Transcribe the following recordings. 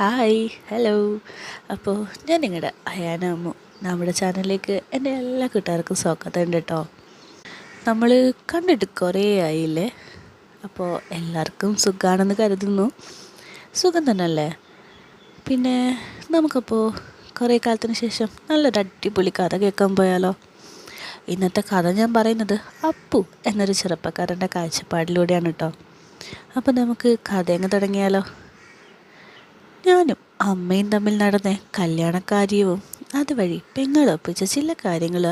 Hi hello അപ്പോൾ ഞാൻ നിങ്ങളുടെ അയാന അമ്മു. നമ്മുടെ ചാനലിലേക്ക് എന്റെ എല്ലാ കൂട്ടുകാർക്കും സ്വാഗതം ഉണ്ട് കേട്ടോ നമ്മൾ കണ്ടിട്ട് കുറേ ആയില്ലേ? അപ്പോൾ എല്ലാവർക്കും സുഖമാണെന്ന് കരുതുന്നു. സുഖം തന്നെയല്ലേ? പിന്നെ നമുക്കപ്പോൾ കുറേ കാലത്തിന് ശേഷം നല്ലൊരു അടിപൊളി കഥ കേൾക്കാൻ പോയാലോ? ഇന്നത്തെ കഥ ഞാൻ പറയുന്നത് അപ്പു എന്നൊരു ചെറുപ്പക്കാരന്റെ കാഴ്ചപ്പാടിലൂടെയാണ് കേട്ടോ അപ്പോൾ നമുക്ക് കഥ എങ്ങ് തുടങ്ങിയാലോ? ഞാനും അമ്മയും തമ്മിൽ നടന്ന കല്യാണക്കാര്യവും അതുവഴി പെങ്ങളൊപ്പിച്ച ചില കാര്യങ്ങൾ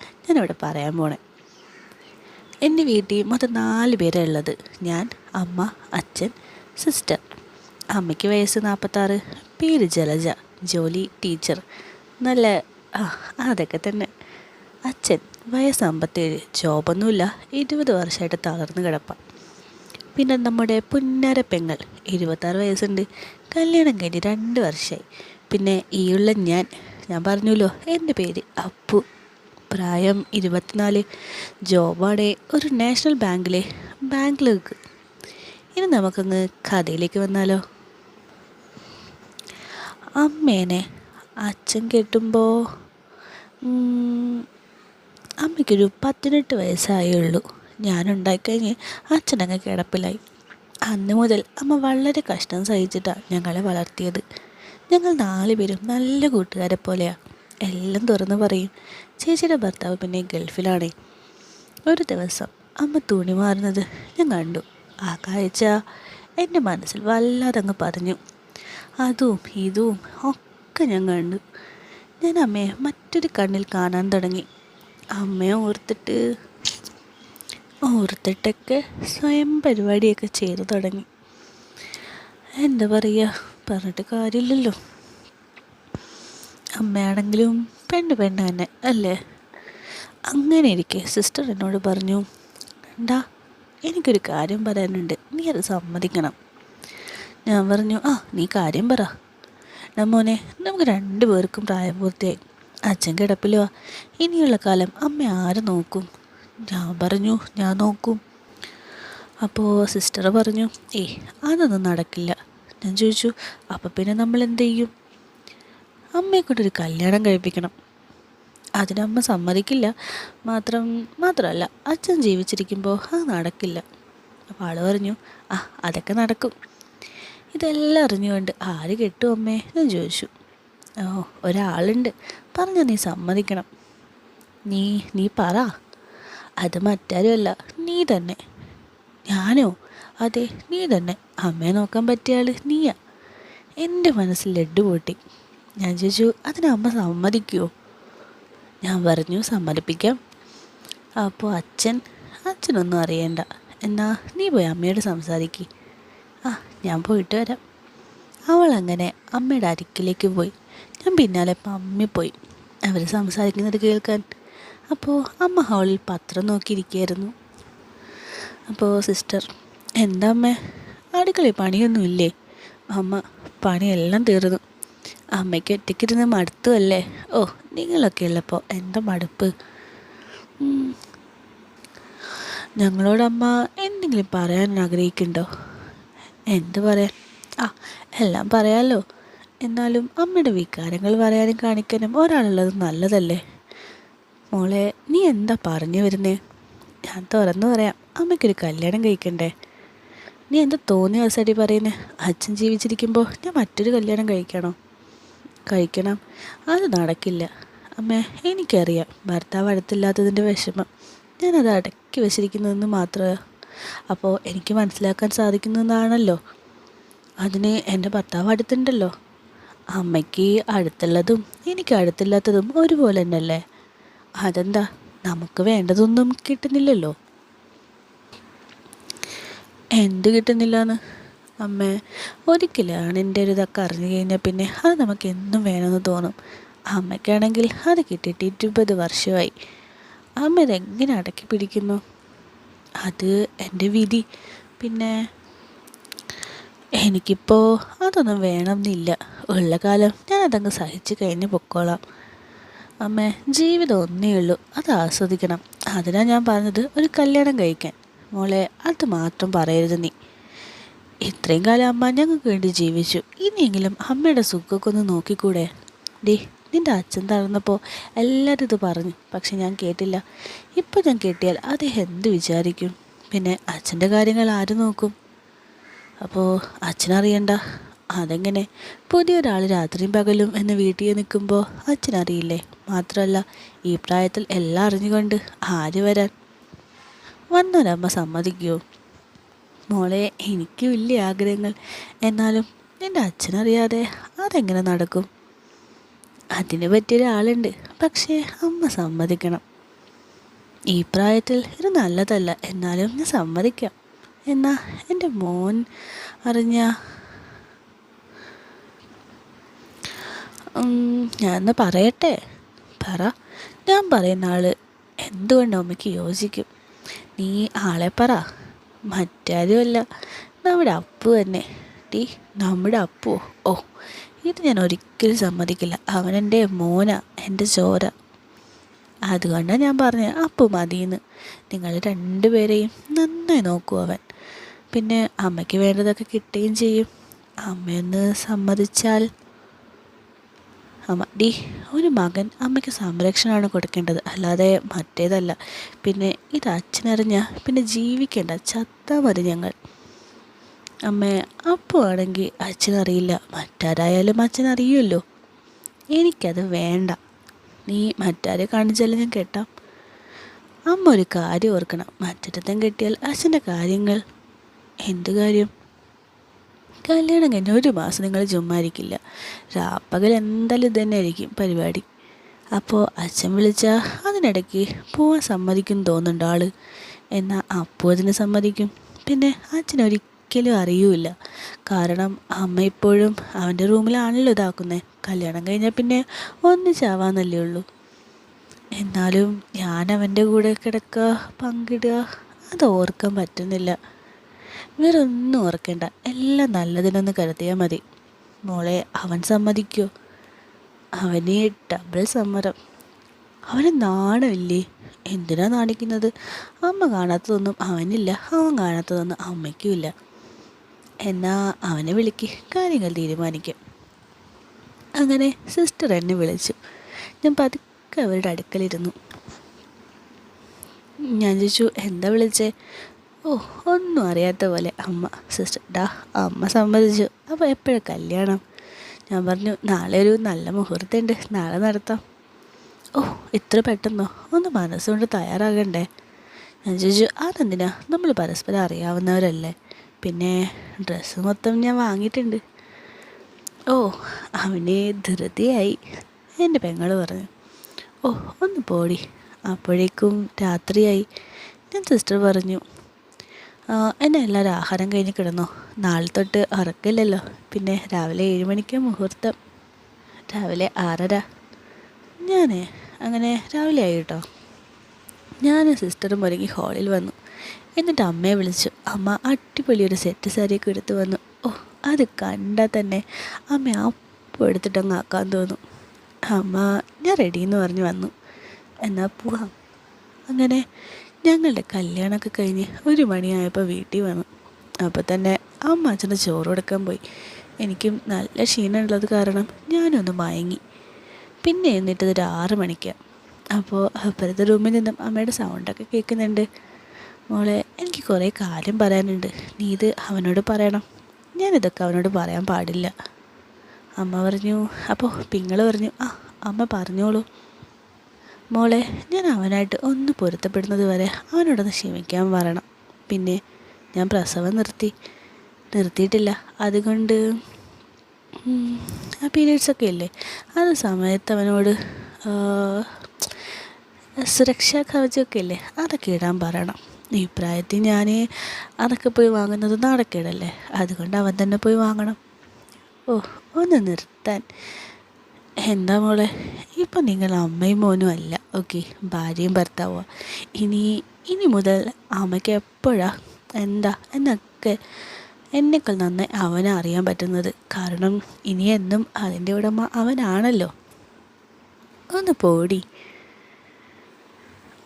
ഞാനിവിടെ പറയാൻ പോണേ. എന്റെ വീട്ടിൽ മൊത്തം നാല് പേരാണ് ഉള്ളത്. ഞാൻ അമ്മ അച്ഛൻ സിസ്റ്റർ. അമ്മയ്ക്ക് വയസ്സ് നാൽപ്പത്താറ് പേര് ജലജ. ജോലി ടീച്ചർ. നല്ല ആ അതൊക്കെ തന്നെ. അച്ഛൻ വയസ്സ് അമ്പത്തേഴ്. ജോബൊന്നുമില്ല. ഇരുപത് വർഷമായിട്ട് തളർന്നു കിടപ്പാം. പിന്നെ നമ്മുടെ പുന്നര പെങ്ങൾ ഇരുപത്താറ് വയസ്സുണ്ട്. കല്യാണം കഴിഞ്ഞ് രണ്ട് വർഷമായി പിന്നെ ഈയുള്ള ഞാൻ ഞാൻ പറഞ്ഞല്ലോ എന്റെ പേര് അപ്പു. പ്രായം ഇരുപത്തിനാല്. ജോബാണ് ഒരു നാഷണൽ ബാങ്കിലെ ബാങ്കിലേക്ക് ഇനി നമുക്കങ്ങ് കഥയിലേക്ക് വന്നാലോ? അമ്മേനെ അച്ഛൻ കെട്ടുമ്പോൾ അമ്മയ്ക്കൊരു പതിനെട്ട് വയസ്സായേ ഉള്ളൂ. ഞാനുണ്ടായിക്കഴിഞ്ഞ് അച്ഛനങ്ങ് കിടപ്പിലായി. അന്ന് മുതൽ അമ്മ വളരെ കഷ്ടം സഹിച്ചിട്ടാണ് ഞങ്ങളെ വളർത്തിയത്. ഞങ്ങൾ നാല് പേരും നല്ല കൂട്ടുകാരെ പോലെയാണ് എല്ലാം തുറന്ന് പറയും ചേച്ചിയുടെ ഭർത്താവ് പിന്നെ ഗൾഫിലാണേ. ഒരു ദിവസം അമ്മ തുണി മാറുന്നത് ഞാൻ കണ്ടു. ആ കാഴ്ച എന്റെ മനസ്സിൽ വല്ലാതെ അങ്ങ് പറഞ്ഞു അതും ഇതും ഒക്കെ ഞാൻ കണ്ടു. ഞാൻ അമ്മയെ മറ്റൊരു കണ്ണിൽ കാണാൻ തുടങ്ങി. അമ്മയെ ഓർത്തിട്ട് ഓർത്തിട്ടൊക്കെ സ്വയം പരിപാടിയൊക്കെ ചെയ്തു തുടങ്ങി. എന്താ പറയുക പറഞ്ഞിട്ട് കാര്യമില്ലല്ലോ. അമ്മയാണെങ്കിലും പെണ്ണ് പെണ്ണ് തന്നെ അല്ലേ? അങ്ങനെ ഇരിക്കെ സിസ്റ്റർ എന്നോട് പറഞ്ഞു എന്താ എനിക്കൊരു കാര്യം പറയാനുണ്ട്. നീ അത് സമ്മതിക്കണം. ഞാൻ പറഞ്ഞു ആ നീ കാര്യം പറ. മോനെ നമുക്ക് രണ്ടു പേർക്കും പ്രായപൂർത്തിയായി. അച്ഛൻ കിടപ്പിലോ ഇനിയുള്ള കാലം അമ്മ ആര് നോക്കും? ഞാൻ പറഞ്ഞു ഞാൻ നോക്കും. അപ്പോൾ സിസ്റ്റർ പറഞ്ഞു ഏയ് അതൊന്നും നടക്കില്ല. ഞാൻ ചോദിച്ചു അപ്പം പിന്നെ നമ്മൾ എന്ത് ചെയ്യും? അമ്മയെ കൊണ്ടൊരു കല്യാണം കഴിപ്പിക്കണം. അതിനമ്മ സമ്മതിക്കില്ല. മാത്രം മാത്രമല്ല അച്ഛൻ ജീവിച്ചിരിക്കുമ്പോൾ അത് നടക്കില്ല. അപ്പോൾ ആൾ പറഞ്ഞു ആ അതൊക്കെ നടക്കും. ഇതെല്ലാം അറിഞ്ഞുകൊണ്ട് ആര് കെട്ടും അമ്മേ? ഞാൻ ചോദിച്ചു. ഓ ഒരാളുണ്ട്. പറഞ്ഞ നീ സമ്മതിക്കണം. നീ നീ പറ. അത് മറ്റാരുമല്ല നീ തന്നെ. ഞാനോ? അതെ നീ തന്നെ. അമ്മയെ നോക്കാൻ പറ്റിയ നീയാ. എന്റെ മനസ്സിൽ ലഡ്ഡു പൊട്ടി. ഞാൻ ചോദിച്ചു അതിന് അമ്മ സമ്മതിക്കുമോ ഞാൻ പറഞ്ഞു സമ്മതിപ്പിക്കാം. അപ്പോൾ അച്ഛൻ അച്ഛനൊന്നും അറിയണ്ട. എന്നാ നീ പോയി അമ്മയോട് സംസാരിക്ക്. ആ ഞാൻ പോയിട്ട് വരാം. അവൾ അങ്ങനെ അമ്മയുടെ അരിക്കിലേക്ക് പോയി. ഞാൻ പിന്നാലെ പമ്മി പോയി അവർ സംസാരിക്കുന്നത് കേൾക്കാൻ അപ്പോൾ അമ്മ ഹാളിൽ പത്രം നോക്കിയിരിക്കുകയായിരുന്നു. അപ്പോൾ സിസ്റ്റർ എന്താ അമ്മേ? അടുക്കളയിൽ പണിയൊന്നുമില്ലേ? അമ്മ പണിയെല്ലാം തീർന്നു. അമ്മയ്ക്ക് ഒറ്റയ്ക്കിരുന്ന് മടുത്തുമല്ലേ ഓ നിങ്ങളൊക്കെ ഉള്ളപ്പോൾ എന്താ മടുപ്പ്? ഞങ്ങളോടമ്മ എന്തെങ്കിലും പറയാൻ ആഗ്രഹിക്കുന്നുണ്ടോ? എന്ത് പറയാൻ? ആ എല്ലാം പറയാമല്ലോ എന്നാലും അമ്മയുടെ വികാരങ്ങൾ പറയാനും കാണിക്കാനും ഒരാളുള്ളത് നല്ലതല്ലേ? മോളെ നീ എന്താ പറഞ്ഞു വരുന്നേ? ഞാൻ തുറന്നു പറയാം അമ്മയ്ക്കൊരു കല്യാണം കഴിക്കണ്ടേ? നീ എന്താ തോന്നിയ അവസരടി പറയുന്നേ? അച്ഛൻ ജീവിച്ചിരിക്കുമ്പോൾ ഞാൻ മറ്റൊരു കല്യാണം കഴിക്കണോ? കഴിക്കണം. അത് നടക്കില്ല. അമ്മേ എനിക്കറിയാം ഭർത്താവ് അടുത്തില്ലാത്തതിന്റെ വിഷമം. ഞാനത് അടക്കി വെച്ചിരിക്കുന്നതെന്ന് മാത്രമേ അപ്പോൾ എനിക്ക് മനസ്സിലാക്കാൻ സാധിക്കുന്നതാണല്ലോ. അതിന് എന്റെ ഭർത്താവ് അടുത്തുണ്ടല്ലോ. അമ്മയ്ക്ക് അടുത്തുള്ളതും എനിക്ക് അടുത്തില്ലാത്തതും ഒരുപോലെ തന്നെയല്ലേ? അതെന്താ? നമുക്ക് വേണ്ടതൊന്നും കിട്ടുന്നില്ലല്ലോ. എന്ത് കിട്ടുന്നില്ലാന്ന്? അമ്മ ഒരിക്കലാണ് എന്റെ ഒരു ഇതൊക്കെ അറിഞ്ഞു കഴിഞ്ഞാൽ പിന്നെ അത് നമുക്ക് എന്നും വേണമെന്ന് തോന്നും. അമ്മയ്ക്കാണെങ്കിൽ അത് കിട്ടിയിട്ട് ഇരുപത് വർഷമായി. അമ്മ ഇതെങ്ങനെ അടക്കി പിടിക്കുന്നു? അത് എന്റെ വിധി. പിന്നെ എനിക്കിപ്പോൾ അതൊന്നും വേണമെന്നില്ല. ഉള്ള കാലം ഞാനതങ്ങ് സഹിച്ചു കഴിഞ്ഞ് പൊക്കോളാം. അമ്മേ ജീവിതം ഒന്നേ ഉള്ളൂ. അത് ആസ്വദിക്കണം. അതിനാ ഞാൻ പറഞ്ഞത് ഒരു കല്യാണം കഴിക്കാൻ. മോളെ അത് മാത്രം പറയരുത് നീ. ഇത്രയും കാലം അമ്മ ഞങ്ങൾക്ക് വേണ്ടി ജീവിച്ചു. ഇനിയെങ്കിലും അമ്മയുടെ സുഖമൊക്കെ ഒന്ന് നോക്കിക്കൂടെ? ഡേ നിന്റെ അച്ഛൻ തളർന്നപ്പോൾ എല്ലാവരും ഇത് പറഞ്ഞു. പക്ഷെ ഞാൻ കേട്ടില്ല. ഇപ്പോൾ ഞാൻ കേട്ടിയാൽ അദ്ദേഹം എന്ത് വിചാരിക്കും? പിന്നെ അച്ഛന്റെ കാര്യങ്ങൾ ആര് നോക്കും? അപ്പോൾ അച്ഛനറിയണ്ട. അതെങ്ങനെ? പുതിയൊരാൾ രാത്രിയും പകലും എന്ന് വീട്ടിൽ നിൽക്കുമ്പോൾ അച്ഛനറിയില്ലേ? മാത്രമല്ല ഈ പ്രായത്തിൽ എല്ലാം അറിഞ്ഞുകൊണ്ട് ആര് വരാൻ? വന്നൊരമ്മ സമ്മതിക്കുമോ മോളെ എനിക്ക് വലിയ ആഗ്രഹങ്ങൾ. എന്നാലും എന്റെ അച്ഛനറിയാതെ അതെങ്ങനെ നടക്കും? അതിന് പറ്റിയൊരാളുണ്ട്. പക്ഷേ അമ്മ സമ്മതിക്കണം. ഈ പ്രായത്തിൽ ഇത് നല്ലതല്ല. എന്നാലും ഞാൻ സമ്മതിക്കാം. എന്നാൽ എന്റെ മോൻ അറിഞ്ഞ ഞാനൊന്ന് പറയട്ടെ? പറ. ഞാൻ പറയുന്ന ആൾ എന്തുകൊണ്ട് അമ്മയ്ക്ക് യോജിക്കും? നീ ആളെ പറ. മറ്റാരുമല്ല. നമ്മുടെ അപ്പു തന്നെ. ടീ നമ്മുടെ അപ്പു. ഓ ഇത് ഞാൻ ഒരിക്കലും സമ്മതിക്കില്ല. അവനെന്റെ മോന എന്റെ ചോര. അതുകൊണ്ടാണ് ഞാൻ പറഞ്ഞത് അപ്പു മതിയെന്ന്. നിങ്ങൾ രണ്ടുപേരെയും നന്നായി നോക്കൂ അവൻ. പിന്നെ അമ്മയ്ക്ക് വേണ്ടതൊക്കെ കിട്ടുകയും ചെയ്യും. അമ്മയൊന്ന് സമ്മതിച്ചാൽ അമ്മ ഡി ഒരു മകൻ അമ്മയ്ക്ക് സംരക്ഷണമാണ് കൊടുക്കേണ്ടത്. അല്ലാതെ മറ്റേതല്ല. പിന്നെ ഇത് അച്ഛനറിഞ്ഞ പിന്നെ ജീവിക്കേണ്ട ചത്താൽ മതി ഞങ്ങൾ. അമ്മേ അപ്പോൾ ആണെങ്കിൽ അച്ഛനറിയില്ല. മറ്റാരായാലും അച്ഛനറിയുമല്ലോ എനിക്കത് വേണ്ട. നീ മറ്റാരെ കാണിച്ചാലും ഞാൻ കേട്ടാം. അമ്മ ഒരു കാര്യം ഓർക്കണം. മറ്റൊരുത്തം കെട്ടിയാൽ അച്ഛന്റെ കാര്യങ്ങൾ എന്ത് കാര്യം? കല്യാണം കഴിഞ്ഞ ഒരു മാസം നിങ്ങൾ ചുമ്മാരിക്കില്ല രാപ്പകൽ എന്തായാലും ഇത് തന്നെ ആയിരിക്കും പരിപാടി. അപ്പോൾ അച്ഛൻ വിളിച്ചാൽ അതിനിടയ്ക്ക് പോവാൻ സമ്മതിക്കും തോന്നുന്നുണ്ട് ആൾ. എന്നാൽ അപ്പോൾ അതിന് സമ്മതിക്കും. പിന്നെ അച്ഛനൊരിക്കലും അറിയൂല കാരണം അമ്മ ഇപ്പോഴും അവന്റെ റൂമിലാണല്ലോ ഇതാക്കുന്നത് കല്യാണം കഴിഞ്ഞാൽ പിന്നെ ഒന്നിച്ചാവാന്നല്ലേ ഉള്ളൂ. എന്നാലും ഞാൻ അവന്റെ കൂടെ കിടക്കുക പങ്കിടുക അത് ഓർക്കാൻ പറ്റുന്നില്ല. വേറെ ഒന്നും ഓർക്കേണ്ട. എല്ലാം നല്ലതിനൊന്ന് കരുതിയാൽ മതി. മോളെ അവൻ സമ്മതിക്കോ. അവനെ ഡബിൾ സമ്മതം. അവന് നാണമില്ലേ? എന്തിനാ നാണിക്കുന്നത്? അമ്മ കാണാത്തതൊന്നും അവനില്ല. അവൻ കാണാത്തതൊന്നും അമ്മയ്ക്കും ഇല്ല എന്നാ അവനെ വിളിക്ക്. കാര്യങ്ങൾ തീരുമാനിക്കും. അങ്ങനെ സിസ്റ്റർ എന്നെ വിളിച്ചു. ഞാൻ പതുക്കെ അവരുടെ അടുക്കലിരുന്നു. ഞാൻ ചോദിച്ചു എന്താ വിളിച്ചേ? ഓ ഒന്നും അറിയാത്ത പോലെ അമ്മ സിസ്റ്റർ ഡാ അമ്മ സമ്മതിച്ചു. അപ്പോൾ എപ്പോഴും കല്യാണം? ഞാൻ പറഞ്ഞു നാളെ ഒരു നല്ല മുഹൂർത്തമുണ്ട്. നാളെ നടത്താം. ഓ ഇത്ര പെട്ടെന്നോ? ഒന്ന് മനസ്സുകൊണ്ട് തയ്യാറാകണ്ടേ? ഞാൻ ചോദിച്ചു അതെന്തിനാ? നമ്മൾ പരസ്പരം അറിയാവുന്നവരല്ലേ. പിന്നെ ഡ്രസ്സ് മൊത്തം ഞാൻ വാങ്ങിയിട്ടുണ്ട്. ഓ അവനെ ധൃതിയായി. എന്റെ പെങ്ങൾ പറഞ്ഞു ഓ ഒന്ന് പോടി. അപ്പോഴേക്കും രാത്രിയായി. ഞാൻ സിസ്റ്റർ പറഞ്ഞു എന്നെ എല്ലാവരും ആഹാരം കഴിഞ്ഞ് കിടന്നു. നാളെ തൊട്ട് ഉറക്കില്ലല്ലോ പിന്നെ രാവിലെ ഏഴ് മണിക്ക് മുഹൂർത്തം. രാവിലെ ആറര. ഞാൻ അങ്ങനെ രാവിലെ ആയി കേട്ടോ ഞാൻ സിസ്റ്ററും ഒരുങ്ങി ഹാളിൽ വന്നു. എന്നിട്ട് അമ്മയെ വിളിച്ചു. അമ്മ അടിപൊളിയൊരു സെറ്റ് സാരിയൊക്കെ എടുത്തു വന്നു. ഓ അത് കണ്ടാൽ തന്നെ അമ്മ അപ്പം എടുത്തിട്ടങ്ങ് ആക്കാൻ തോന്നും. അമ്മ ഞാൻ റെഡി എന്ന് പറഞ്ഞ് വന്നു. എന്നാൽ പോവാം. അങ്ങനെ ഞങ്ങളുടെ കല്യാണമൊക്കെ കഴിഞ്ഞ് ഒരു മണിയായപ്പോൾ വീട്ടിൽ വന്നു. അപ്പോൾ തന്നെ അമ്മ അച്ഛന്റെ ചോറ് കൊടുക്കാൻ പോയി. എനിക്കും നല്ല ക്ഷീണമുള്ളത് കാരണം ഞാനൊന്ന് മയങ്ങി. പിന്നെ എന്നിട്ടത് ഒരു ആറ് മണിക്കാണ് അപ്പോൾ അപ്പുറത്തെ റൂമിൽ നിന്നും അമ്മയുടെ സൗണ്ടൊക്കെ കേൾക്കുന്നുണ്ട്. മോളെ എനിക്ക് കുറേ കാര്യം പറയാനുണ്ട്. നീ ഇത് അവനോട് പറയണം. ഞാനിതൊക്കെ അവനോട് പറയാൻ പാടില്ല. അമ്മ പറഞ്ഞു അപ്പോൾ പിങ്ങൾ പറഞ്ഞു ആ അമ്മ പറഞ്ഞോളൂ. മോളെ ഞാൻ അവനായിട്ട് ഒന്ന് പൊരുത്തപ്പെടുന്നത് വരെ അവനോടൊന്ന് ക്ഷമിക്കാൻ പറയണം. പിന്നെ ഞാൻ പ്രസവം നിർത്തി. നിർത്തിയിട്ടില്ല. അതുകൊണ്ട് ആ പീരീഡ്സൊക്കെ ഇല്ലേ? അത് സമയത്ത് അവനോട് സുരക്ഷാ കവചമൊക്കെ ഇല്ലേ? അതൊക്കെ ഇടാൻ പറയണം. ഈ പ്രായത്തിൽ ഞാൻ അതൊക്കെ പോയി വാങ്ങുന്നത് നാടക്കേടല്ലേ അതുകൊണ്ട് അവൻ തന്നെ പോയി വാങ്ങണം. ഓ ഒന്ന് നിർത്താൻ. എന്താ മോളെ? ഇപ്പം നിങ്ങൾ അമ്മയും മോനും അല്ല ഓക്കെ ഭാര്യയും ഭർത്താവുക ഇനി ഇനി മുതൽ അമ്മയ്ക്ക് എപ്പോഴാ? എന്താ? എന്നൊക്കെ എന്നെക്കാൾ നന്നായി അവനെ അറിയാൻ പറ്റുന്നത്. കാരണം ഇനി എന്നും അതിന്റെ ഉടമ അവനാണല്ലോ. ഒന്ന് പോടി.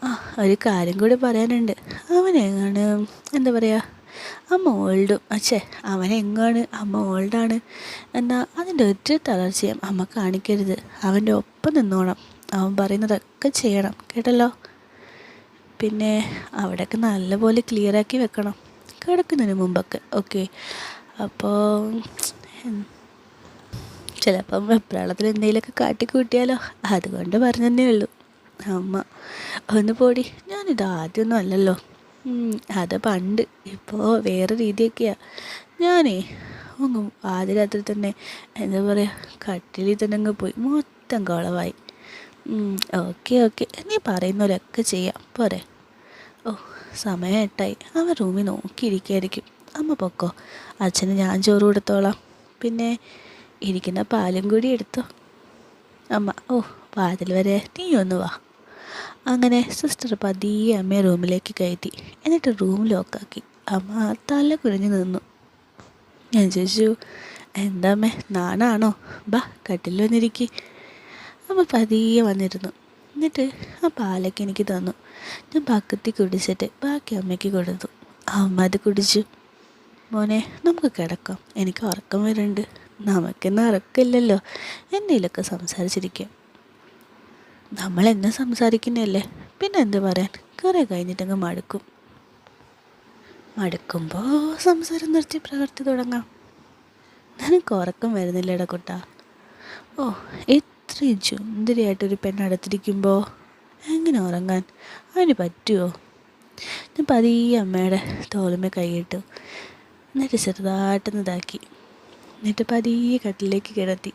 ആ ഒരു കാര്യം കൂടി പറയാനുണ്ട്. അവനെങ്ങാണ് എന്താ പറയുക അമ്മ ഓൾഡും അച്ഛേ അവനെങ്ങാണ് അമ്മ ഓൾഡാണ് എന്നാൽ അതിന്റെ ഒറ്റ തളർച്ചയും അമ്മ കാണിക്കരുത്. അവന്റെ ഒപ്പം നിന്നോണം. അവൻ പറയുന്നതൊക്കെ ചെയ്യണം കേട്ടല്ലോ? പിന്നെ അവിടെയൊക്കെ നല്ലപോലെ ക്ലിയറാക്കി വെക്കണം. കിടക്കുന്നതിന് മുമ്പൊക്കെ ഓക്കെ അപ്പോൾ ചിലപ്പം വെപ്രാളത്തിൽ എന്തെങ്കിലുമൊക്കെ കാട്ടിക്കൂട്ടിയാലോ? അതുകൊണ്ട് പറഞ്ഞതന്നേ ഉള്ളൂ. അമ്മ ഒന്ന് പോടി. ഞാനിത് ആദ്യമൊന്നും അല്ലല്ലോ. അത് പണ്ട്. ഇപ്പോൾ വേറെ രീതിയൊക്കെയാണ് ഞാനേ അങ്ങ് രാത്രി തന്നെ എന്താ പറയുക കട്ടിലിൽ തന്നെ അങ്ങ് പോയി. മൊത്തം കുളവായി. Okay okay. നീ പറയുന്നവരൊക്കെ ചെയ്യാം. പോരെ. ഓ സമയം എട്ടായി. അവൻ റൂമിൽ നോക്കിയിരിക്കായിരിക്കും അമ്മ പൊക്കോ. അച്ഛന് ഞാൻ ചോറ് കൊടുത്തോളാം. പിന്നെ ഇരിക്കുന്ന പാലും കൂടി എടുത്തോ. അമ്മ ഓ വാതിൽ വരെ നീ ഒന്ന് വാ. അങ്ങനെ സിസ്റ്റർ പതിയെ അമ്മയെ റൂമിലേക്ക് കയറ്റി. എന്നിട്ട് റൂം ലോക്കാക്കി. അമ്മ തല കുനിഞ്ഞു നിന്നു. ഞാൻ ചോദിച്ചു എന്താ അമ്മേ നാണാണോ? ബാ കട്ടിൽ വന്നിരിക്കി. അമ്മ പതിയെ വന്നിരുന്നു. എന്നിട്ട് ആ പാലൊക്കെ എനിക്ക് തന്നു. ഞാൻ പക്കത്തി കുടിച്ചിട്ട് ബാക്കി അമ്മയ്ക്ക് കൊടുത്തു. അമ്മ അത് കുടിച്ചു. മോനെ നമുക്ക് കിടക്കാം. എനിക്ക് ഉറക്കം വരുന്നുണ്ട്. നമുക്കിന്ന് ഉറക്കമില്ലല്ലോ. എന്തെങ്കിലുമൊക്കെ സംസാരിച്ചിരിക്കാം. നമ്മൾ എന്നെ സംസാരിക്കുന്നതല്ലേ? പിന്നെ എന്ത് പറയാൻ? കുറേ കഴിഞ്ഞിട്ടങ്ങ് മടുക്കും. മടുക്കുമ്പോൾ സംസാരം നിർത്തി പ്രവർത്തി തുടങ്ങാം. നിനക്ക് ഉറക്കം വരുന്നില്ലേടാ കുട്ട. ഓ ഇത്രയും ചുന്തിരിയായിട്ടൊരു പെണ്ണടുത്തിരിക്കുമ്പോൾ എങ്ങനെ ഉറങ്ങാൻ? അതിന് പറ്റുമോ ഞാൻ പതിയെ അമ്മയുടെ തോലുമ കൈയിട്ടു എന്നിട്ട് ചെറുതായിട്ടൊന്ന് ഇതാക്കി. എന്നിട്ട് പതിയെ കട്ടിലേക്ക് കിടത്തി.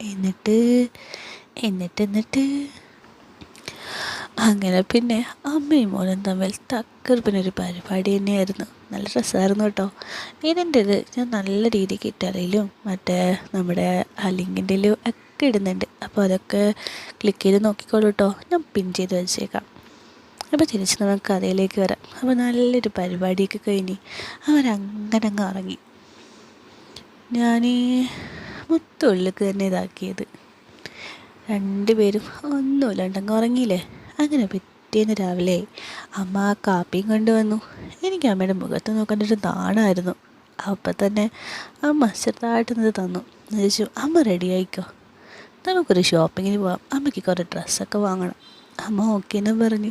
എന്നിട്ട് എന്നിട്ട് എന്നിട്ട് അങ്ങനെ പിന്നെ അമ്മയും മോനും തമ്മിൽ തക്കർപ്പിനൊരു പരിപാടി തന്നെയായിരുന്നു. നല്ല രസമായിരുന്നു കേട്ടോ. ഇതിന്റെത് ഞാൻ നല്ല രീതിക്ക് ഇറ്റാലയിലും മറ്റേ നമ്മുടെ ആ ലിങ്കിന്റെയിലും ഒക്കെ ഇടുന്നുണ്ട്. അപ്പോൾ അതൊക്കെ ക്ലിക്ക് ചെയ്ത് നോക്കിക്കോളൂ കേട്ടോ. ഞാൻ പിൻ ചെയ്ത് വെച്ചേക്കാം. അപ്പോൾ തിരിച്ച് നമുക്ക് കഥയിലേക്ക് വരാം. അപ്പോൾ നല്ലൊരു പരിപാടിയൊക്കെ കഴിഞ്ഞ് അവരങ്ങനെ അങ്ങ് ഇറങ്ങി ഞാൻ മൊത്തം ഉള്ളിലേക്ക് തന്നെ ഇതാക്കിയത്. രണ്ടുപേരും ഒന്നുമില്ലാണ്ടങ്ങ് ഉറങ്ങിയില്ലേ? അങ്ങനെ പിറ്റേന്ന് രാവിലെ അമ്മ ആ കാപ്പിയും കൊണ്ടുവന്നു. എനിക്ക് അമ്മയുടെ മുഖത്ത് നോക്കേണ്ട നാണായിരുന്നു. അപ്പം തന്നെ അമ്മ ചെറുതായിട്ടൊന്നത് തന്നു. ചോദിച്ചു അമ്മ റെഡി ആയിക്കോ? നമുക്കൊരു ഷോപ്പിങ്ങിന് പോവാം. അമ്മയ്ക്ക് കുറേ ഡ്രസ്സൊക്കെ വാങ്ങണം. അമ്മ ഓക്കെ എന്ന് പറഞ്ഞു.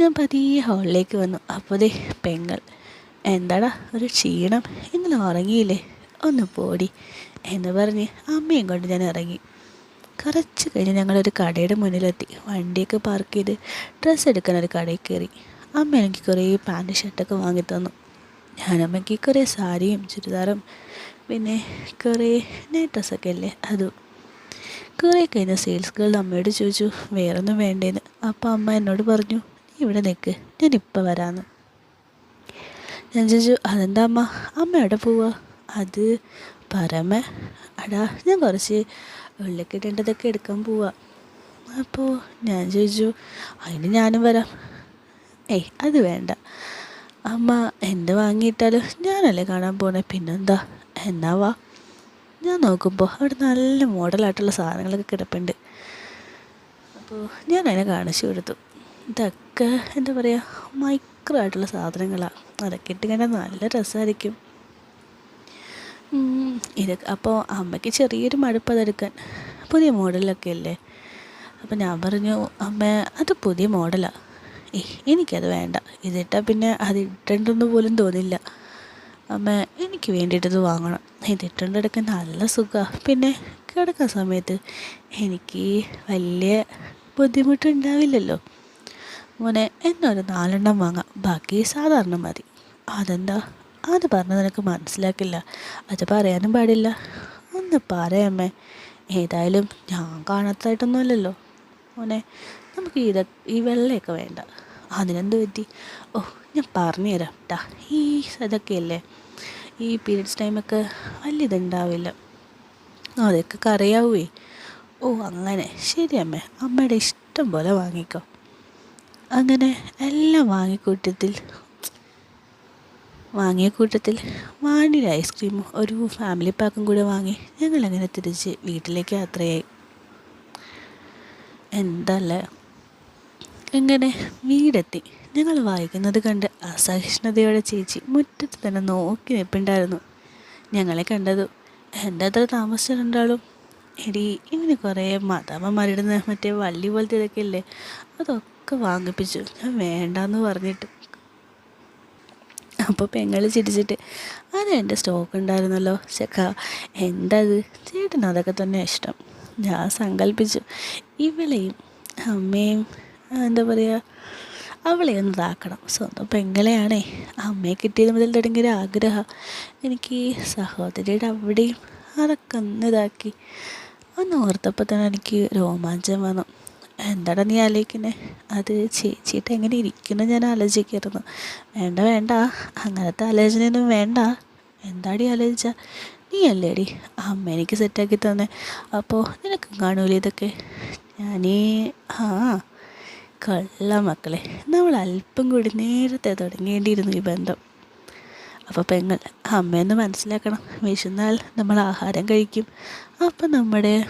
ഞാൻ പതിയെ ഹാളിലേക്ക് വന്നു. അപ്പോൾ ദേ പെങ്ങൾ. എന്താടാ ഒരു ക്ഷീണം. ഇന്നലെ ഉറങ്ങിയില്ലേ? ഒന്ന് പോടി എന്ന് പറഞ്ഞ് അമ്മയും കൊണ്ട് ഞാൻ ഇറങ്ങി. കുറച്ച് കഴിഞ്ഞ് ഞങ്ങളൊരു കടയുടെ മുന്നിലെത്തി. വണ്ടിയൊക്കെ പാർക്ക് ചെയ്ത് ഡ്രസ്സ് എടുക്കാൻ ഒരു കടയിൽ കയറി. അമ്മ എനിക്ക് കുറേ പാന്റ് ഷർട്ടൊക്കെ വാങ്ങി തന്നു. ഞാനമ്മയ്ക്ക് കുറേ സാരിയും ചുരിദാറും പിന്നെ കുറേ നൈറ്റ് ഡ്രസ്സൊക്കെ അല്ലേ അതും. കുറേ കഴിഞ്ഞ സെയിൽസ് ഗേൾ അമ്മയോട് ചോദിച്ചു വേറൊന്നും വേണ്ടേന്ന്? അപ്പോൾ അമ്മ എന്നോട് പറഞ്ഞു നീ ഇവിടെ നിൽക്ക് ഞാൻ ഇപ്പം വരാമെന്ന് ഞാൻ ചോദിച്ചു അതെന്താ അമ്മ? അമ്മ എവിടെ പോവാ? അത് പരമ അടാ ഞാൻ കുറച്ച് ഉള്ളിക്കിടേണ്ടതൊക്കെ എടുക്കാൻ പോവാ. അപ്പോൾ ഞാൻ ചോദിച്ചു അതിന് ഞാനും വരാം. ഏയ് അത് വേണ്ട. അമ്മ എന്ത് വാങ്ങിയിട്ടാലും ഞാനല്ലേ കാണാൻ പോണേ. പിന്നെന്താ? എന്നാ വാ. ഞാൻ നോക്കുമ്പോൾ അവിടെ നല്ല മോഡലായിട്ടുള്ള സാധനങ്ങളൊക്കെ കിടപ്പുണ്ട്. അപ്പോൾ ഞാൻ അതിനെ കാണിച്ചു കൊടുത്തു. ഇതൊക്കെ എന്താ പറയുക മൈക്രോ ആയിട്ടുള്ള സാധനങ്ങളാണ് അതൊക്കെ ഇട്ടിങ്ങനെ നല്ല രസമായിരിക്കും ഇത് അപ്പോൾ അമ്മയ്ക്ക് ചെറിയൊരു മടുപ്പ് അതെടുക്കാൻ പുതിയ മോഡലൊക്കെ അല്ലേ അപ്പോൾ ഞാൻ പറഞ്ഞു അമ്മ അത് പുതിയ മോഡലാണ് ഏയ് എനിക്കത് വേണ്ട. ഇതിട്ടാൽ പിന്നെ അത് ഇട്ടണ്ടെന്ന് പോലും തോന്നില്ല. അമ്മ എനിക്ക് വേണ്ടിയിട്ടത് വാങ്ങണം. ഇതിട്ടുണ്ട് നല്ല സുഖമാണ് പിന്നെ കിടക്കുന്ന സമയത്ത് എനിക്ക് വലിയ ബുദ്ധിമുട്ടുണ്ടാവില്ലല്ലോ. മോനെ എന്നൊരു നാലെണ്ണം വാങ്ങാം. ബാക്കി സാധാരണ മതി. അതെന്താ? അത് പറഞ്ഞ് നിനക്ക് മനസ്സിലാക്കില്ല. അത് പറയാനും പാടില്ല. ഒന്ന് പറയമ്മേ ഏതായാലും ഞാൻ കാണാത്തതായിട്ടൊന്നുമല്ലല്ലോ. മോനെ നമുക്ക് ഇത ഈ വെള്ളയൊക്കെ വേണ്ട. അതിനെന്ത് പറ്റി? ഓ ഞാൻ പറഞ്ഞു തരാം ടാ ഈ ഇതൊക്കെയല്ലേ? ഈ പീരീഡ്സ് ടൈമൊക്കെ വലിയ ഇതുണ്ടാവില്ല. അതൊക്കെ കറിയാവേ. ഓ അങ്ങനെ. ശരി അമ്മേ. അമ്മയുടെ ഇഷ്ടം പോലെ വാങ്ങിക്കോ. അങ്ങനെ എല്ലാം വാങ്ങിക്കൂട്ടത്തിൽ വാങ്ങിയ കൂട്ടത്തിൽ വാനില ഐസ്ക്രീമും ഒരു ഫാമിലി പാക്കും കൂടെ വാങ്ങി ഞങ്ങളങ്ങനെ തിരിച്ച് വീട്ടിലേക്ക് യാത്രയായി. എന്തല്ലേ? എങ്ങനെ വീടെത്തി. ഞങ്ങൾ വായിക്കുന്നത് കണ്ട് അസഹിഷ്ണുതയോടെ ചേച്ചി മുറ്റത്ത് തന്നെ നോക്കി നിൽപ്പുണ്ടായിരുന്നു. ഞങ്ങളെ കണ്ടത് എന്റെ അത്ര താമസിച്ചിട്ടുണ്ടാളും എടി ഇവന് കുറേ മാതാമ്മമാരിടുന്ന മറ്റേ വള്ളി പോലത്തെ ഇതൊക്കെ ഇല്ലേ? അതൊക്കെ വാങ്ങിപ്പിച്ചു. ഞാൻ വേണ്ടാന്ന് പറഞ്ഞിട്ട്. അപ്പോൾ പെങ്ങൾ ചിരിച്ചിട്ട് അത് എന്റെ സ്റ്റോക്ക് ഉണ്ടായിരുന്നല്ലോ ചെക്ക. എന്താ ചേട്ടന് അതൊക്കെ തന്നെ ഇഷ്ടം. ഞാൻ സങ്കല്പിച്ചു ഇവളെയും അമ്മയും എന്താ പറയുക അവളെ ഒന്ന് ഇതാക്കണം. സ്വന്തം പെങ്ങളെയാണേ. അമ്മയെ കിട്ടിയത് മുതൽ തുടങ്ങിയൊരു ആഗ്രഹം. എനിക്ക് സഹോദരിയുടെ അവിടെയും അതൊക്കെ ഒന്ന് ഇതാക്കി. ഒന്ന് ഓർത്തപ്പോൾ തന്നെ എനിക്ക് രോമാഞ്ചം വന്നു. എന്താടാ നീ ആലോചിക്കുന്നത് അത് ചേച്ചിയിട്ട് എങ്ങനെ ഇരിക്കുന്നു ഞാൻ ആലോചിക്കായിരുന്നു വേണ്ട വേണ്ട. അങ്ങനത്തെ ആലോചനയൊന്നും വേണ്ട. എന്താടി ആലോചിച്ച? നീ അല്ലേടി അമ്മ എനിക്ക് സെറ്റാക്കി തന്നെ. അപ്പോൾ നിനക്കും കാണൂലേ ഇതൊക്കെ? ഞാനീ ആ കള്ള മക്കളെ. നമ്മൾ അല്പം കൂടി നേരത്തെ തുടങ്ങേണ്ടിയിരുന്നു ഈ ബന്ധം. അപ്പോൾ പെങ്ങൾ അമ്മയെന്ന് മനസ്സിലാക്കണം. വിശന്നാൽ നമ്മൾ ആഹാരം കഴിക്കും. അപ്പം നമ്മുടെ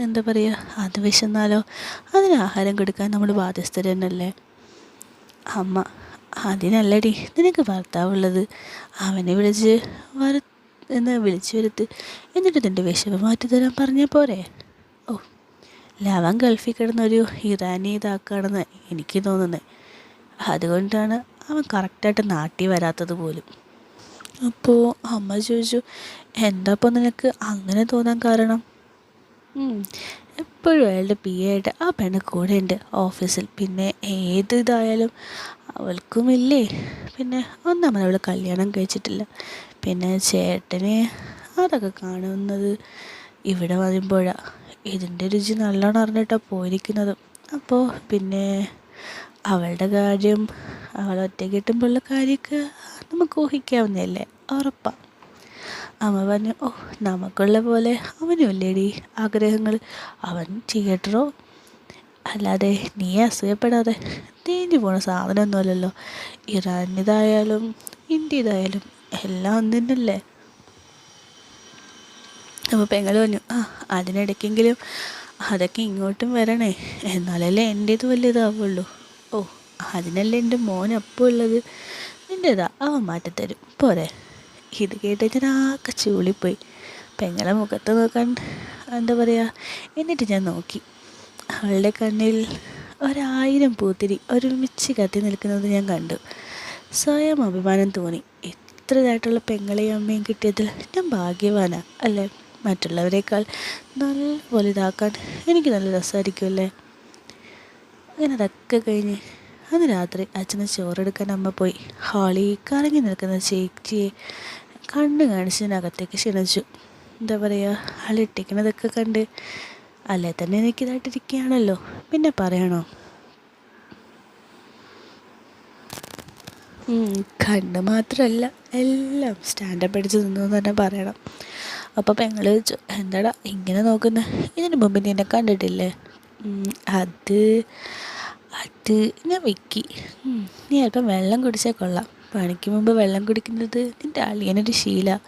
എന്താ പറയുക അത് വിശന്നാലോ? അതിന് ആഹാരം കൊടുക്കാൻ നമ്മൾ ബാധ്യസ്ഥർ തന്നെയല്ലേ അമ്മ അതിനല്ലടി. നിനക്ക് ഭർത്താവുള്ളത്. അവനെ വിളിച്ച് വര എന്ന് വിളിച്ചു വരുത്ത് എന്നിട്ട് നിന്റെ വിശപ്പ് മാറ്റി തരാൻ പറഞ്ഞാൽ പോരെ? ഓ ലവൻ ഗൾഫിൽ കിടന്നൊരു ഇറാനി ഇതാക്കുകയാണെന്ന് എനിക്ക് തോന്നുന്നത് അതുകൊണ്ടാണ് അവൻ കറക്റ്റായിട്ട് നാട്ടിൽ വരാത്തത് പോലും. അപ്പോൾ അമ്മ ചോദിച്ചു എന്താ നിനക്ക് അങ്ങനെ തോന്നാൻ കാരണം? എപ്പോഴും അയാളുടെ പി ആയിട്ട് ആ പെണ്ണ് കൂടെ ഉണ്ട് ഓഫീസിൽ പിന്നെ ഏത് ഇതായാലും അവൾക്കുമില്ലേ? പിന്നെ ഒന്നാമത് അവൾ കല്യാണം കഴിച്ചിട്ടില്ല. പിന്നെ ചേട്ടനെ അതൊക്കെ കാണുന്നത് ഇവിടെ വരുമ്പോഴാണ് ഇതിന്റെ രുചി നല്ലോണം അറിഞ്ഞിട്ടാണ് പോയിരിക്കുന്നത്. അപ്പോൾ പിന്നെ അവളുടെ കാര്യം അവൾ ഒറ്റ കിട്ടുമ്പോഴുള്ള കാര്യമൊക്കെ നമുക്ക് ഊഹിക്കാവുന്നതല്ലേ? ഉറപ്പാണ് അമ്മ പറഞ്ഞു ഓ നമുക്കുള്ള പോലെ അവനുമില്ലേടി ആഗ്രഹങ്ങൾ. അവൻ തിയേറ്ററോ അല്ലാതെ നീ അസൂയപ്പെടാതെ തേഞ്ഞു പോണ സാധനമൊന്നുമല്ലല്ലോ. ഇറാനിതായാലും ഇന്ത്യതായാലും എല്ലാം ഒന്നിനല്ലേ? അപ്പോൾ പെങ്ങൾ പറഞ്ഞു ആ അതിനിടയ്ക്കെങ്കിലും അതൊക്കെ ഇങ്ങോട്ടും വരണേ. എന്നാലല്ലേ എന്റേത് വലിയതാവുള്ളൂ ഓ അതിനല്ലേ എന്റെ മോൻ അപ്പോൾ ഉള്ളത് നിന്റെതാ അവൻ മാറ്റിത്തരും. പോരെ. ഇത് കേട്ട് ഞാൻ ആകെ ചൂളിപ്പോയി. പെങ്ങളെ മുഖത്ത് നോക്കാൻ എന്താ പറയുക എന്നിട്ട് ഞാൻ നോക്കി. അവളുടെ കണ്ണിൽ ഒരായിരം പൂത്തിരി ഒരുമിച്ച് കത്തി നിൽക്കുന്നത് ഞാൻ കണ്ടു. സ്വയം അഭിമാനം തോന്നി. ഇത്രതായിട്ടുള്ള പെങ്ങളെയും അമ്മയും കിട്ടിയതിൽ ഞാൻ ഭാഗ്യവാനാണ് അല്ലേ? മറ്റുള്ളവരെക്കാൾ നല്ല പോലെ ഇതാക്കാൻ എനിക്ക് നല്ല രസമായിരിക്കുമല്ലേ? അങ്ങനെ അതൊക്കെ കഴിഞ്ഞ് അന്ന് രാത്രി അച്ഛന് ചോറെടുക്കാൻ അമ്മ പോയി. ഹാളിൽ കറങ്ങി നിൽക്കുന്ന ചേച്ചിയെ കണ്ണ് കാണിച്ചതിനകത്തേക്ക് ക്ഷണിച്ചു. എന്താ പറയുക അലട്ടിക്കണതൊക്കെ കണ്ട് അല്ലേ തന്നെ എനിക്കിതായിട്ടിരിക്കുകയാണല്ലോ പിന്നെ പറയണോ? കണ്ണ് മാത്രമല്ല എല്ലാം സ്റ്റാൻഡപ്പ് അടിച്ച് നിന്നു തന്നെ പറയണം. അപ്പോൾ പെങ്ങൾ എന്താടാ ഇങ്ങനെ നോക്കുന്നത് ഇതിന് മുമ്പ് നീ എന്നെ കണ്ടിട്ടില്ലേ? അത് അത് ഞാൻ വിക്കി. നീ അല്പം വെള്ളം കുടിച്ചേ കൊള്ളാം. പണിക്ക് മുമ്പ് വെള്ളം കുടിക്കുന്നത് നിന്റെ അളിയനൊരു ശീല.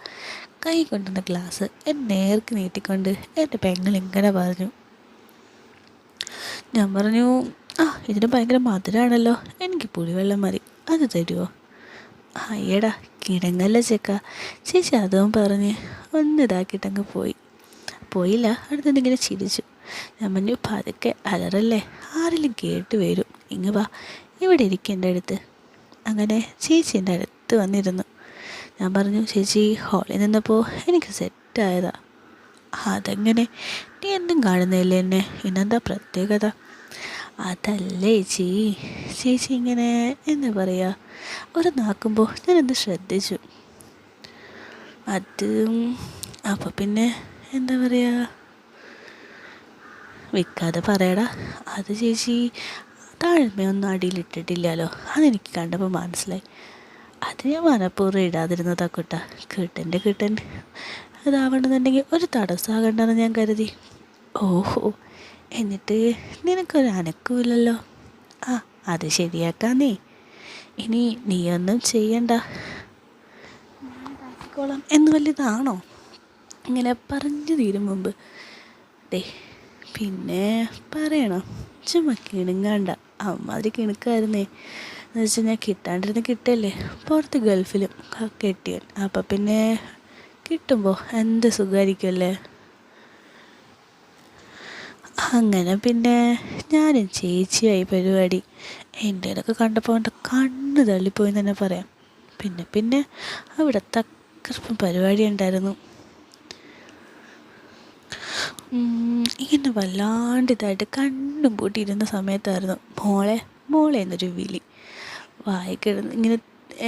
കൈ കൊണ്ടുവന്ന ഗ്ലാസ് എന്നെ നേർക്ക് നീട്ടിക്കൊണ്ട് എന്റെ പെങ്ങൾ ഇങ്ങനെ പറഞ്ഞു. ഞാൻ പറഞ്ഞു ആ ഇതിന് ഭയങ്കര മധുരമാണല്ലോ എനിക്ക് പുളിവെള്ളം മതി. അത് തരുമോ അയ്യടാ കിടങ്ങല്ല ചേക്ക. ചേച്ചി അതും പറഞ്ഞ് ഒന്ന് ഇതാക്കിയിട്ടങ്ങ് പോയി. പോയില്ല. അടുത്തെന്തെങ്കിലും ചിരിച്ചു. ഞാൻ പറഞ്ഞു പതുക്കെ അലറല്ലേ. ആരെങ്കിലും കേട്ട് വരും. ഇങ്ങ് വാ. ഇവിടെ ഇരിക്കേണ്ട അടുത്ത്. അങ്ങനെ ചേച്ചി എന്റെ അടുത്ത് വന്നിരുന്നു. ഞാൻ പറഞ്ഞു ചേച്ചി ഹോളിൽ നിന്നപ്പോൾ എനിക്ക് സെറ്റായതാ അതെങ്ങനെ? നീ എന്തും കാണുന്നില്ലേ എന്നെ? ഇന്നെന്താ പ്രത്യേകത? അതല്ലേ ചേച്ചി. ചേച്ചി ഇങ്ങനെ എന്താ പറയുക ഒരു നാക്കുമ്പോൾ ഞാനെന്ത് ശ്രദ്ധിച്ചു? അതും അപ്പോൾ പിന്നെ എന്താ പറയുക വിൽക്കാതെ പറയടാ. അത് ചേച്ചി താഴ്മയൊന്നും അടിയിലിട്ടിട്ടില്ലല്ലോ. അതെനിക്ക് കണ്ടപ്പോൾ മനസ്സിലായി. അത് ഞാൻ മനഃപൂർവം ഇടാതിരുന്നതാ കുട്ട. കിട്ടന്റെ കിട്ടൻ. അതാവണമെന്നുണ്ടെങ്കിൽ ഒരു തടസ്സമാകണ്ടെന്ന് ഞാൻ കരുതി. ഓഹോ. എന്നിട്ട് നിനക്കൊരു അനക്കുമില്ലല്ലോ ആ അത് ശരിയാക്കാം നീ ഇനി നീയൊന്നും ചെയ്യണ്ട എന്ന് വലിയതാണോ ഇങ്ങനെ പറഞ്ഞു തീരും മുമ്പ്. ദേ പിന്നെ പറയണം. കിണുങ്ങാണ്ട അമ്മാതിരി കിണുക്കായിരുന്നേ. എന്ന് വെച്ച് കഴിഞ്ഞാൽ കിട്ടാണ്ടിരുന്ന് കിട്ടല്ലേ. പുറത്ത് ഗൾഫിലും കെട്ടിയൻ അപ്പം പിന്നെ കിട്ടുമ്പോൾ എന്ത് സുഖമായിരിക്കുമല്ലേ അങ്ങനെ പിന്നെ ഞാനും ചേച്ചിയായി പരിപാടി. എന്റെ ഇതൊക്കെ കണ്ടപ്പോൾ എന്റെ കണ്ണ് തള്ളിപ്പോയി തന്നെ പറയാം. പിന്നെ പിന്നെ അവിടെ തക്കർപ്പം പരിപാടി ഉണ്ടായിരുന്നു. ഇങ്ങനെ വല്ലാണ്ട് ഇതായിട്ട് കണ്ണും പൂട്ടിയിരുന്ന സമയത്തായിരുന്നു. മോളെ മോളെ എന്നൊരു വിളി. വായിക്കിടന്ന് ഇങ്ങനെ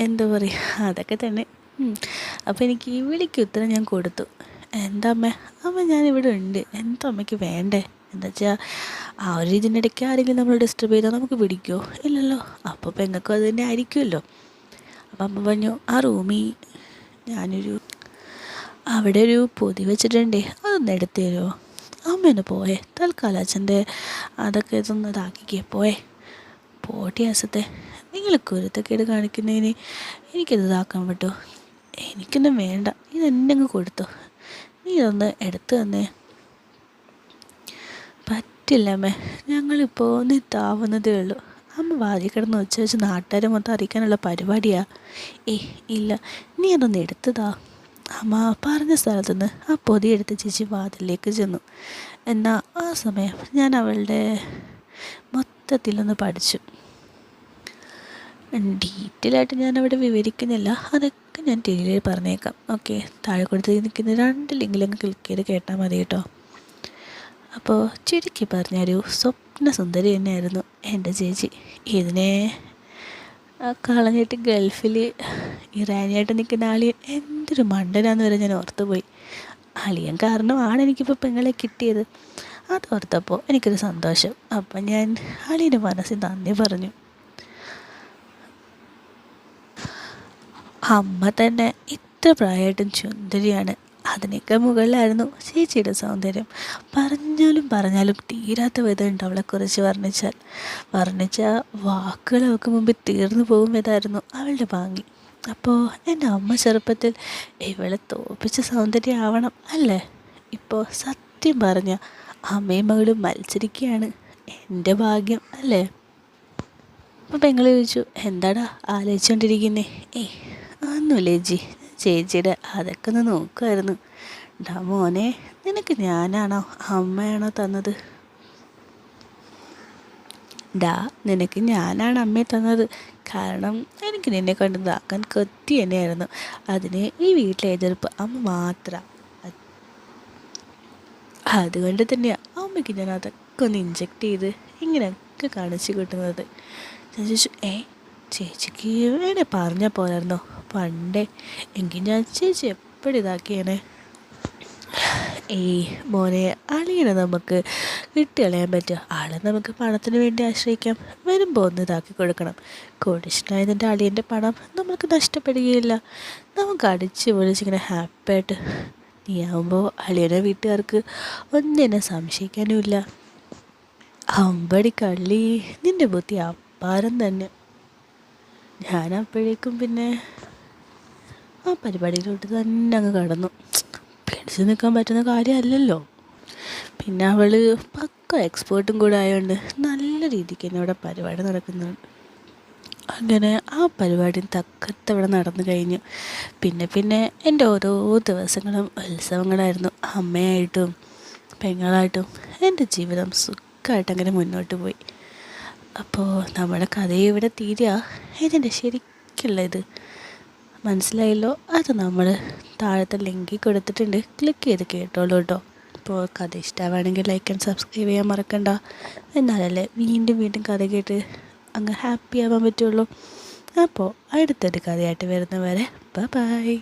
എന്താ പറയുക അതൊക്കെ തന്നെ. അപ്പോൾ എനിക്ക് ഈ വിളിക്ക് ഉത്തരം ഞാൻ കൊടുത്തു. എന്താ അമ്മ? അമ്മ ഞാനിവിടെ ഉണ്ട്. എന്താ അമ്മയ്ക്ക് വേണ്ടേ? എന്താ വെച്ചാൽ ആ ഒരു ഇതിനിടയ്ക്ക് ആരെങ്കിലും നമ്മൾ ഡിസ്റ്റർബ് ചെയ്താൽ നമുക്ക് പിടിക്കുമോ ഇല്ലല്ലോ. അപ്പോൾ പെങ്ങൾക്കും അത് തന്നെ ആയിരിക്കുമല്ലോ. അപ്പം അമ്മ പറഞ്ഞു ആ റൂമിൽ ഞാനൊരു അവിടെ ഒരു പൊതി വെച്ചിട്ടുണ്ടേ. അതൊന്ന് എടുത്തു തരുമോ അമ്മയൊന്ന് പോയേ തൽക്കാലം അച്ഛന്റെ അതൊക്കെ ഇതൊന്ന് ഇതാക്കിക്കേ പോയേ. പോട്ടി അസത്തെ നിങ്ങൾ കുരുത്തക്കേട് കാണിക്കുന്നതിന് എനിക്കത് ഇതാക്കാൻ പറ്റുമോ എനിക്കൊന്നും വേണ്ട ഇതെന്നെ അങ്ങ് കൊടുത്തു. നീ ഇതൊന്ന് എടുത്തു തന്നേ. പറ്റില്ല അമ്മേ ഞങ്ങളിപ്പോൾ ഒന്ന് ഇതാവുന്നതേ ഉള്ളൂ. അമ്മ വാതി കിടന്ന് വെച്ച് വെച്ച് നാട്ടുകാരെ മൊത്തം അറിയിക്കാനുള്ള പരിപാടിയാ. ഏ ഇല്ല നീ അതൊന്ന് എടുത്തതാ അമ്മ പറഞ്ഞ സ്ഥലത്തുനിന്ന് ആ പൊതി എടുത്ത് ചേച്ചി വാതിലേക്ക് ചെന്നു. എന്നാൽ ആ സമയം ഞാൻ അവളുടെ മൊത്തത്തിലൊന്ന് പഠിച്ചു. ഡീറ്റെയിൽ ആയിട്ട് ഞാൻ അവിടെ വിവരിക്കുന്നില്ല. അതൊക്കെ ഞാൻ ടെലിയിൽ പറഞ്ഞേക്കാം. ഓക്കെ താഴെ കൊടുത്ത് നിൽക്കുന്ന രണ്ട് ലിങ്കിലങ്ങ് ക്ലിക്ക് ചെയ്ത് കേട്ടാൽ മതി കേട്ടോ. അപ്പോൾ ചുരുക്കി പറഞ്ഞൊരു സ്വപ്ന സുന്ദരി തന്നെയായിരുന്നു എന്റെ ചേച്ചി. ഇതിനെ കളഞ്ഞിട്ട് ഗൾഫിൽ ഇറാനിയായിട്ട് നിൽക്കുന്ന ആളിയൻ എന്തൊരു മണ്ടനാന്ന് വരെ ഞാൻ ഓർത്തുപോയി അളിയൻ കാരണമാണ് എനിക്കിപ്പോൾ പെങ്ങളെ കിട്ടിയത്. അത് ഓർത്തപ്പോൾ എനിക്കൊരു സന്തോഷം. അപ്പം ഞാൻ അളിയന്റെ മനസ്സിൽ നന്ദി പറഞ്ഞു. അമ്മ തന്നെ ഇത്ര പ്രായമായിട്ടും ചുന്ദരിയാണ്. അതിനൊക്കെ മുകളിലായിരുന്നു ചേച്ചിയുടെ സൗന്ദര്യം. പറഞ്ഞാലും പറഞ്ഞാലും തീരാത്ത വിധമുണ്ട് അവളെക്കുറിച്ച് വർണിച്ചാൽ. വർണിച്ച വാക്കുകൾ അവൾക്ക് മുമ്പിൽ തീർന്നു പോകും ഇതായിരുന്നു അവളുടെ ഭംഗി അപ്പോൾ എന്റെ അമ്മ ചെറുപ്പത്തിൽ ഇവളെ തോപ്പിച്ച സൗന്ദര്യം ആവണം അല്ലേ? ഇപ്പോൾ സത്യം പറഞ്ഞ അമ്മയും മകളും മത്സരിക്കുകയാണ് എന്റെ ഭാഗ്യം അല്ലേ? അപ്പോൾ പെങ്ങൾ ചോദിച്ചു എന്താടാ ആലോചിച്ചുകൊണ്ടിരിക്കുന്നേ ഏയ് ഒന്നുമില്ല ചേച്ചി ചേച്ചിയുടെ അതൊക്കെ ഒന്ന് നോക്കുമായിരുന്നു ഡാ മോനെ നിനക്ക് ഞാനാണോ അമ്മയാണോ തന്നത്? ഡാ നിനക്ക് ഞാനാണ് അമ്മയെ തന്നത്. കാരണം എനിക്ക് നിന്നെ കണ്ട് ഇതാക്കാൻ കൊത്തി തന്നെയായിരുന്നു. അതിന് ഈ വീട്ടിലെ എതിർപ്പ് അമ്മ മാത്രം. അതുകൊണ്ട് തന്നെയാണ് അമ്മയ്ക്ക് ഞാൻ അതൊക്കെ ഒന്ന് ഇഞ്ചെക്ട് ചെയ്ത് ഇങ്ങനെയൊക്കെ കാണിച്ചു കിട്ടുന്നത്. ഞാൻ ചോദിച്ചു ഏ ചേച്ചിക്ക് എന്നെ പറഞ്ഞ പോലായിരുന്നു പണ്ടേ. എങ്കിൽ ഞാൻ ചേച്ചി എപ്പോഴും ഇതാക്കിയേനെ? ഏയ് മോനെ അളിയനെ നമുക്ക് വിട്ടുകളയാൻ പറ്റുക ആളെ നമുക്ക് പണത്തിന് വേണ്ടി ആശ്രയിക്കാം. വരുമ്പോൾ ഒന്ന് ഇതാക്കി കൊടുക്കണം. കോടീശ്വരനായതിന്റെ അളിയന്റെ പണം നമുക്ക് നഷ്ടപ്പെടുകയില്ല. നമുക്ക് അടിച്ച് പൊളിച്ചിങ്ങനെ നീ ആവുമ്പോൾ അളിയനെ വീട്ടുകാർക്ക് ഒന്നിനെ സംശയിക്കാനുമില്ല. അമ്പടി കള്ളി നിന്റെ ബുദ്ധി അപ്പാരം തന്നെ. ഞാൻ അപ്പോഴേക്കും പിന്നെ ആ പരിപാടിയിലോട്ട് തന്നെ അങ്ങ് കടന്നു. പേടിച്ച് നിൽക്കാൻ പറ്റുന്ന കാര്യമല്ലല്ലോ. പിന്നെ അവൾ പക്ക എക്സ്പേർട്ടും കൂടെ ആയതുകൊണ്ട് നല്ല രീതിക്ക് തന്നെ അവിടെ പരിപാടി നടക്കുന്നുണ്ട്. അങ്ങനെ ആ പരിപാടി തക്കത്തവിടെ നടന്നു കഴിഞ്ഞു. പിന്നെ പിന്നെ എന്റെ ഓരോ ദിവസങ്ങളും ഉത്സവങ്ങളായിരുന്നു. അമ്മയായിട്ടും പെങ്ങളായിട്ടും എന്റെ ജീവിതം സുഖമായിട്ട് അങ്ങനെ മുന്നോട്ട് പോയി. അപ്പോൾ നമ്മുടെ കഥ ഇവിടെ തീരുക ഇതിന്റെ ശരിക്കുള്ള ഇത് മനസ്സിലായല്ലോ? അത് നമ്മൾ താഴത്തെ ലിങ്കിൽ കൊടുത്തിട്ടുണ്ട്. ക്ലിക്ക് ചെയ്ത് കേട്ടോളൂ കേട്ടോ അപ്പോൾ കഥ ഇഷ്ടമാണെങ്കിൽ ലൈക്ക് ആൻഡ് സബ്സ്ക്രൈബ് ചെയ്യാൻ മറക്കണ്ട. എന്നാലല്ലേ വീണ്ടും വീണ്ടും കഥ കേട്ട് അങ്ങ് ഹാപ്പി ആവാൻ പറ്റുള്ളൂ. അപ്പോൾ അടുത്തൊരു കഥയായിട്ട് വരുന്നവരെ ബൈ